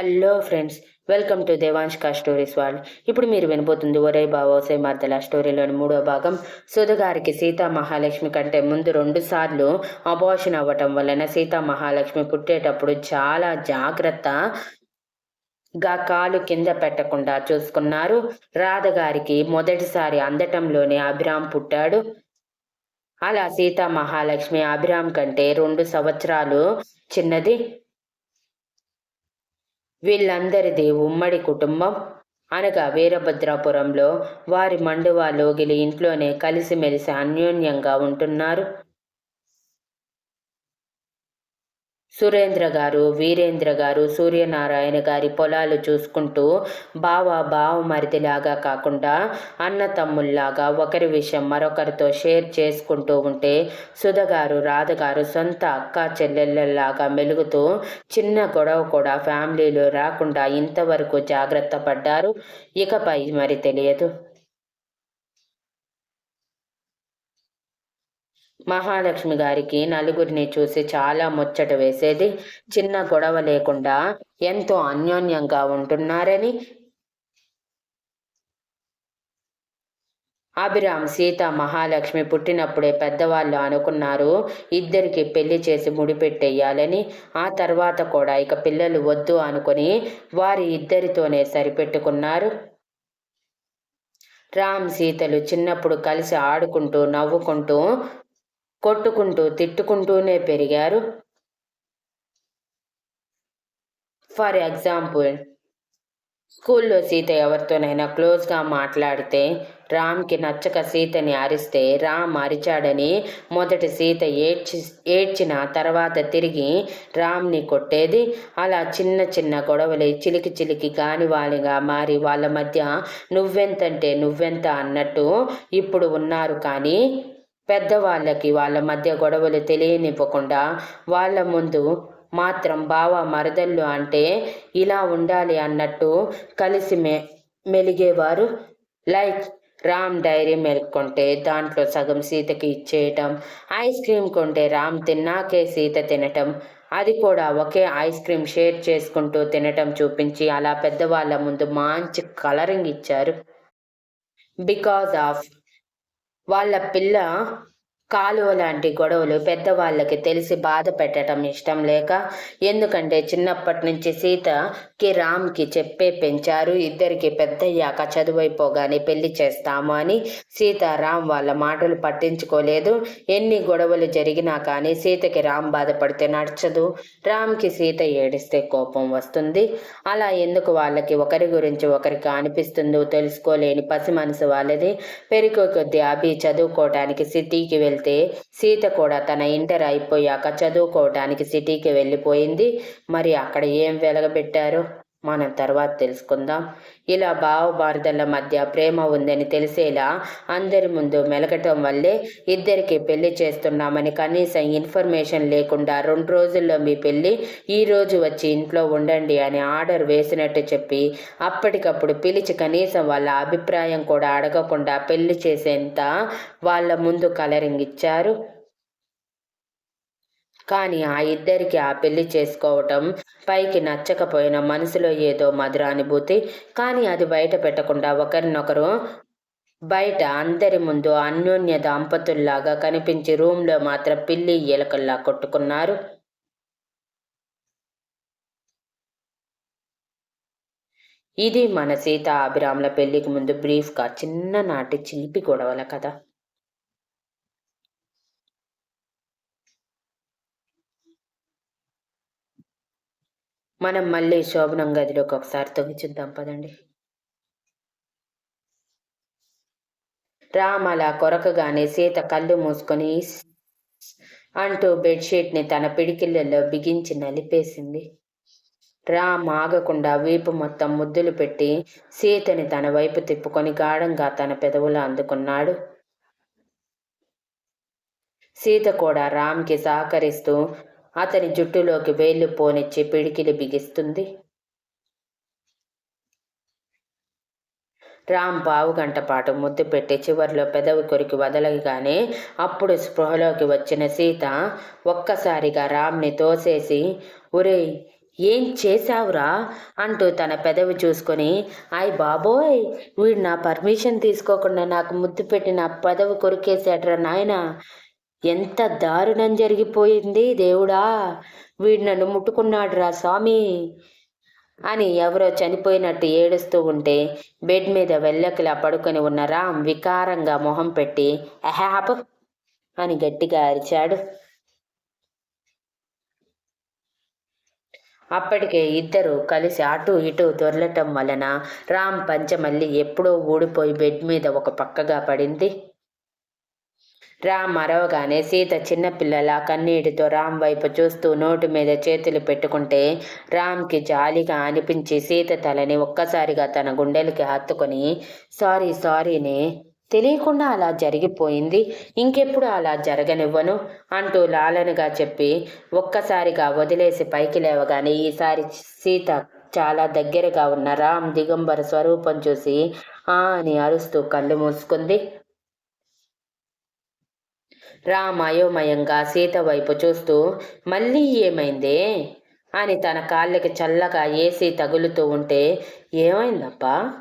Hello friends welcome to దేవాంష్క stories వాళ్ళు ఇప్పుడు మీరు వినబోతుంది ఒరే బావోసే మర్దల స్టోరీలోని మూడో భాగం. సుధగారికి సీతా మహాలక్ష్మి కంటే ముందు రెండు సార్లు అబార్షన్ అవ్వటం వలన సీతా మహాలక్ష్మి పుట్టేటప్పుడు చాలా జాగ్రత్త గా కాలు కింద పెట్టకుండా చూసుకున్నారు. రాధగారికి మొదటిసారి అందటంలోనే అభిరామ్ పుట్టాడు. అలా సీతా మహాలక్ష్మి అభిరామ్ కంటే రెండు సంవత్సరాలు చిన్నది. వీళ్ళందరిది ఉమ్మడి కుటుంబం. అనగా వీరభద్రాపురంలో వారి మండువా లోగిలి ఇంట్లోనే కలిసిమెలిసి అన్యోన్యంగా ఉంటున్నారు. సురేంద్ర గారు వీరేంద్ర గారు సూర్యనారాయణ గారి పొలాలు చూసుకుంటూ బావ బావ మరిదిలాగా కాకుండా అన్న తమ్ముల్లాగా ఒకరి విషయం మరొకరితో షేర్ చేసుకుంటూ ఉంటే సుధగారు రాధగారు సొంత అక్క చెల్లెళ్ళలాగా మెలుగుతూ చిన్న గొడవ కూడా ఫ్యామిలీలో రాకుండా ఇంతవరకు జాగ్రత్త పడ్డారు. ఇకపై మరి తెలియదు. మహాలక్ష్మి గారికి నలుగురిని చూసి చాలా ముచ్చట వేసేది. చిన్న గొడవ లేకుండా ఎంతో అన్యోన్యంగా ఉంటున్నారని అభిరామ్ సీత మహాలక్ష్మి పుట్టినప్పుడే పెద్దవాళ్ళు అనుకున్నారు ఇద్దరికి పెళ్ళి చేసి ముడిపెట్టేయాలని ఆ తర్వాత కూడా ఇక పిల్లలు వద్దు అనుకుని వారి ఇద్దరితోనే సరిపెట్టుకున్నారు. రామ్ సీతలు చిన్నప్పుడు కలిసి ఆడుకుంటూ నవ్వుకుంటూ కొట్టుకుంటూ తిట్టుకుంటూనే పెరిగారు. ఫర్ ఎగ్జాంపుల్ స్కూల్లో సీత ఎవరితోనైనా క్లోజ్గా మాట్లాడితే రామ్కి నచ్చక సీతని అరిస్తే రామ్ అరిచాడని మొదటి సీత ఏడ్చి ఏడ్చిన తర్వాత తిరిగి రామ్ని కొట్టేది. అలా చిన్న చిన్న గొడవలు చిలికి చిలికి గానివాలిగా మారి వాళ్ళ మధ్య నువ్వెంతంటే నువ్వెంత అన్నట్టు ఇప్పుడు ఉన్నారు కానీ పెద్దవాళ్ళకి వాళ్ళ మధ్య గొడవలు తెలియనివ్వకుండా వాళ్ళ ముందు మాత్రం బావ మరదళ్ళు అంటే ఇలా ఉండాలి అన్నట్టు కలిసి మె మెలిగేవారు. లైక్ రామ్ డైరీ మిల్క్ కొంటే దాంట్లో సగం సీతకి ఇచ్చేయటం ఐస్ క్రీమ్ కొంటే రామ్ తిన్నాకే సీత తినటం అది కూడా ఒకే ఐస్ క్రీమ్ షేర్ చేసుకుంటూ తినటం చూపించి అలా పెద్దవాళ్ళ ముందు మంచి కలరింగ్ ఇచ్చారు. బికాజ్ ఆఫ్ వాళ్ళ పిల్ల కాలువ లాంటి గొడవలు పెద్దవాళ్ళకి తెలిసి బాధ పెట్టడం ఇష్టం లేక ఎందుకంటే చిన్నప్పటి నుంచి సీతకి రామ్కి చెప్పే పెంచారు ఇద్దరికి పెద్దయ్యాక చదువైపోగానే పెళ్ళి చేస్తాము అని సీత రామ్ వాళ్ళ మాటలు పట్టించుకోలేదు. ఎన్ని గొడవలు జరిగినా కానీ సీతకి రామ్ బాధపడితే నచ్చదు. రామ్కి సీత ఏడిస్తే కోపం వస్తుంది. అలా ఎందుకు వాళ్ళకి ఒకరి గురించి ఒకరికి అనిపిస్తుందో తెలుసుకోలేని పసి మనసు వాళ్ళది. పెరిగే కొద్ది అభి చదువుకోవటానికి సిటీకి వెళ్తే వెళ్తే సీత కూడా తన ఇంటర్ అయిపోయాక చదువుకోవటానికి సిటీకి వెళ్ళిపోయింది. మరి అక్కడ ఏం వెలగబెట్టారో? మనం తర్వాత తెలుసుకుందాం. ఇలా భావభారతల మధ్య ప్రేమ ఉందని తెలిసేలా అందరి ముందు మెలగటం వల్లే ఇద్దరికి పెళ్ళి చేస్తున్నామని కనీసం ఇన్ఫర్మేషన్ లేకుండా రెండు రోజుల్లో మీ పెళ్ళి ఈ రోజు వచ్చి ఇంట్లో ఉండండి అని ఆర్డర్ వేసినట్టు చెప్పి అప్పటికప్పుడు పిలిచి కనీసం వాళ్ళ అభిప్రాయం కూడా అడగకుండా పెళ్ళి చేసేంత వాళ్ళ ముందు కలరింగ్ ఇచ్చారు. కానీ ఆ ఇద్దరికి ఆ పెళ్ళి చేసుకోవటం పైకి నచ్చకపోయిన మనసులో ఏదో మధురానుభూతి. కానీ అది బయట పెట్టకుండా ఒకరినొకరు బయట అందరి ముందు అన్యోన్య దంపతుల్లాగా కనిపించి రూమ్లో మాత్రం పిల్లి ఎలకల్లా కొట్టుకున్నారు. ఇది మన సీత అభిరాముల పెళ్ళికి ముందు బ్రీఫ్గా చిన్ననాటి చిలిపి గొడవల కథ. మనం మళ్ళీ శోభనం గదిలోకి ఒకసారి తొగిచిద్దాం పదండి. రామ్ అలా కొరకగానే సీత కళ్ళు మూసుకొని అంటూ బెడ్షీట్ని తన పిడికిళ్ళల్లో బిగించి నలిపేసింది. రామ్ ఆగకుండా వీపు మొత్తం ముద్దులు పెట్టి సీతని తన వైపు తిప్పుకొని గాఢంగా తన పెదవులు అందుకున్నాడు. సీత కూడా రామ్కి సహకరిస్తూ అతని జుట్టులోకి వేళ్ళు పోనిచ్చి పిడికిలి బిగిస్తుంది. రామ్ పావు గంట పాటు ముద్దు పెట్టి చివరిలో పెదవి కొరికి వదలగానే అప్పుడు స్పృహలోకి వచ్చిన సీత ఒక్కసారిగా రామ్ని తోసేసి ఒరేయ్ ఏం చేశావురా? అంటూ తన పెదవి చూసుకొని అయ్ బాబోయ్ వీడు నా పర్మిషన్ తీసుకోకుండా నాకు ముద్దు పెట్టి నా పెదవి కొరికేశాడ్రా నాయన? ఎంత దారుణం జరిగిపోయింది దేవుడా? వీడు నన్ను ముట్టుకున్నాడురా స్వామి. అని ఎవరో చనిపోయినట్టు ఏడుస్తూ ఉంటే బెడ్ మీద వెళ్ళకిలా పడుకొని ఉన్న రామ్ వికారంగా మొహం పెట్టి అహాప్ అని గట్టిగా అరిచాడు. అప్పటికే ఇద్దరు కలిసి అటు ఇటు దొరలటం వలన రామ్ పంచమల్లి ఎప్పుడో ఊడిపోయి బెడ్ మీద ఒక పక్కగా పడింది. రామ్ మరవగానే సీత చిన్నపిల్లల కన్నీటితో రామ్ వైపు చూస్తూ నోటి మీద చేతులు పెట్టుకుంటే రామ్కి జాలిగా అనిపించి సీత తలని ఒక్కసారిగా తన గుండెలకి హత్తుకొని సారీ సారీనే తెలియకుండా అలా జరిగిపోయింది. ఇంకెప్పుడు అలా జరగనివ్వను? అంటూ లాలనగా చెప్పి ఒక్కసారిగా వదిలేసి పైకి లేవగానే ఈసారి సీత చాలా దగ్గరగా ఉన్న రామ్ దిగంబర స్వరూపం చూసి ఆ అని అరుస్తూ కళ్ళు మూసుకుంది. రామ అయోమయంగా సీత వైపు చూస్తూ మళ్ళీ ఏమైందే? అని తన కాళ్ళకి చల్లగా ఏసీ తగులుతూ ఉంటే ఏమైందప్పా?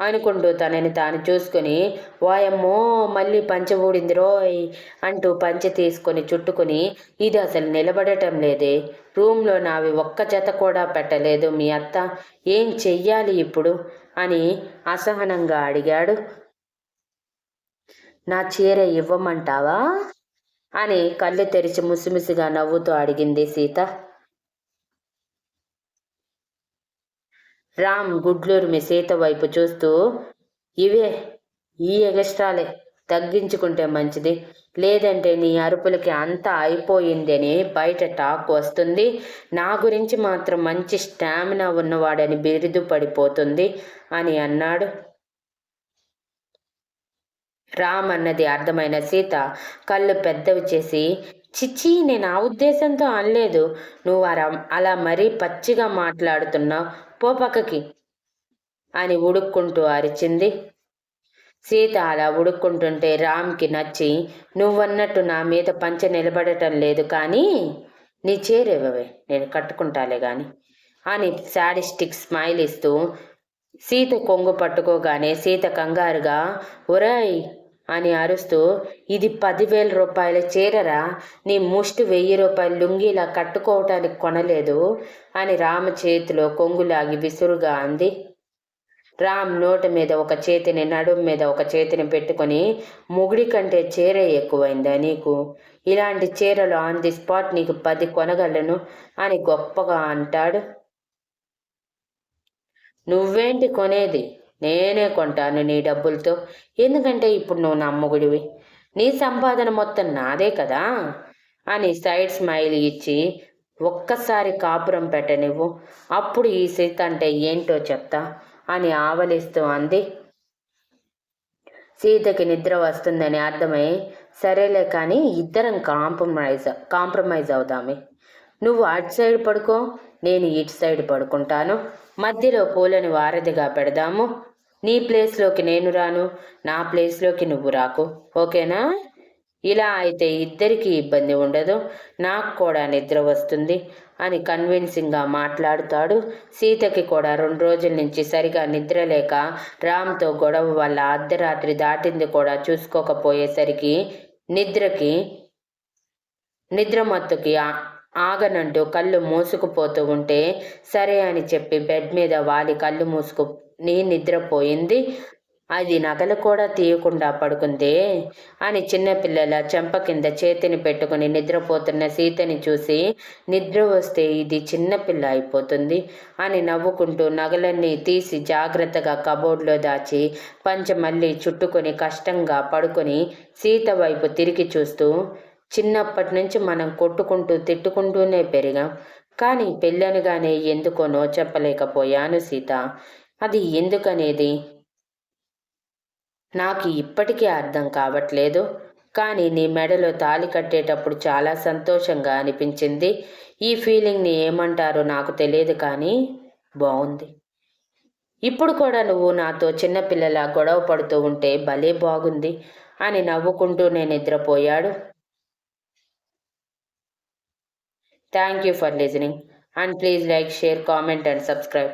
అనుకుంటూ తనని తాను చూసుకుని వాయమ్మో మళ్ళీ పంచె ఊడింది రోయ్ అంటూ పంచె తీసుకొని చుట్టుకుని ఇది అసలు నిలబడటం లేదే. రూమ్లో నావి ఒక్క జత కూడా పెట్టలేదు మీ అత్త. ఏం చెయ్యాలి ఇప్పుడు? అని అసహనంగా అడిగాడు. నా చీర ఇవ్వమంటావా? అని కళ్ళు తెరిచి ముసిముసిగా నవ్వుతూ అడిగింది సీత. రామ్ గుడ్లూరు సీత వైపు చూస్తూ ఇవే ఈ ఎగస్ట్రాలే తగ్గించుకుంటే మంచిది. లేదంటే నీ అరుపులకి అంతా అయిపోయిందని బయట టాక్ వస్తుంది. నా గురించి మాత్రం మంచి స్టామినా ఉన్నవాడని బిరుదు పడిపోతుంది అని అన్నాడు. రామ్ అన్నది అర్థమైన సీత కళ్ళు పెద్దవి చేసి చిచ్చి నేను ఆ ఉద్దేశంతో అనలేదు. నువ్వు అలా మరీ పచ్చిగా మాట్లాడుతున్నావు పో పక్కకి అని ఉడుక్కుంటూ అరిచింది. సీత అలా ఉడుక్కుంటుంటే రామ్కి నచ్చి నువ్వన్నట్టు నా మీద పంచ నిలబడటం లేదు కానీ నీ చేరేవే నేను కట్టుకుంటాలే గాని అని శాడిస్టిక్ స్మైల్ ఇస్తూ సీత కొంగు పట్టుకోగానే సీత కంగారుగా ఒరాయ్ అని అరుస్తూ ఇది పదివేల రూపాయల చీరరా? నీ ముష్టి వెయ్యి రూపాయల లుంగిలా కట్టుకోవటానికి కొనలేదు? అని రామ చేతిలో కొంగులాగి విసురుగా అంది. రామ్ నోటి మీద ఒక చేతిని నడుం మీద ఒక చేతిని పెట్టుకొని ముగుడి కంటే చీర ఎక్కువైందా నీకు? ఇలాంటి చీరలు ఆన్ ది స్పాట్ నీకు పది కొనగలను అని గొప్పగా అంటాడు. నువ్వేంటి కొనేది? నేనే కొంటాను నీ డబ్బులతో. ఎందుకంటే ఇప్పుడు నువ్వు నమ్మగుడివి. నీ సంపాదన మొత్తం నాదే కదా? అని సైడ్ స్మైల్ ఇచ్చి ఒక్కసారి కాపురం పెట్టనివ్వు. అప్పుడు ఈ సీత అంటే ఏంటో చెప్తా అని ఆవలిస్తూ అంది. సీతకి నిద్ర వస్తుందని అర్థమై సరేలే కానీ ఇద్దరం కాంప్రమైజ్ కాంప్రమైజ్ అవుదామే. నువ్వు అటు సైడ్ పడుకో నేను ఇటు సైడ్ పడుకుంటాను. మధ్యలో పూలని వారధిగా పెడదాము. నీ ప్లేస్లోకి నేను రాను నా ప్లేస్లోకి నువ్వు రాకు. ఓకేనా? ఇలా అయితే ఇద్దరికీ ఇబ్బంది ఉండదు. నాకు కూడా నిద్ర వస్తుంది అని కన్విన్సింగ్గా మాట్లాడుతాడు. సీతకి కూడా రెండు రోజుల నుంచి సరిగా నిద్ర లేక రామ్తో గొడవ వల్ల అర్ధరాత్రి దాటింది కూడా చూసుకోకపోయేసరికి నిద్రకి నిద్ర మత్తుకి ఆగనంటూ కళ్ళు మూసుకుపోతూ ఉంటే సరే అని చెప్పి బెడ్ మీద వాలి కళ్ళు మూసుకు నీ నిద్రపోయింది. అది నగలు కూడా తీయకుండా పడుకుందే అని చిన్నపిల్లల చెంప కింద చేతిని పెట్టుకుని నిద్రపోతున్న సీతని చూసి నిద్ర వస్తే ఇది చిన్నపిల్ల అయిపోతుంది అని నవ్వుకుంటూ నగలన్నీ తీసి జాగ్రత్తగా కబోర్డ్లో దాచి పంచ మళ్ళీ చుట్టుకొని కష్టంగా పడుకొని సీత వైపు తిరిగి చూస్తూ చిన్నప్పటి నుంచి మనం కొట్టుకుంటూ తిట్టుకుంటూనే పెరిగాం. కానీ పెళ్ళనగానే ఎందుకోనో చెప్పలేకపోయాను సీత. అది ఎందుకనేది? నాకు ఇప్పటికీ అర్థం కావట్లేదు. కానీ నీ మెడలో తాలి కట్టేటప్పుడు చాలా సంతోషంగా అనిపించింది. ఈ ఫీలింగ్ని ఏమంటారో నాకు తెలియదు కానీ బాగుంది ఇప్పుడు కూడా నువ్వు నాతో చిన్నపిల్లల గొడవ పడుతూ ఉంటే భలే బాగుంది అని నవ్వుకుంటూనే నిద్రపోయాడు. Thank you for listening and please like share comment and subscribe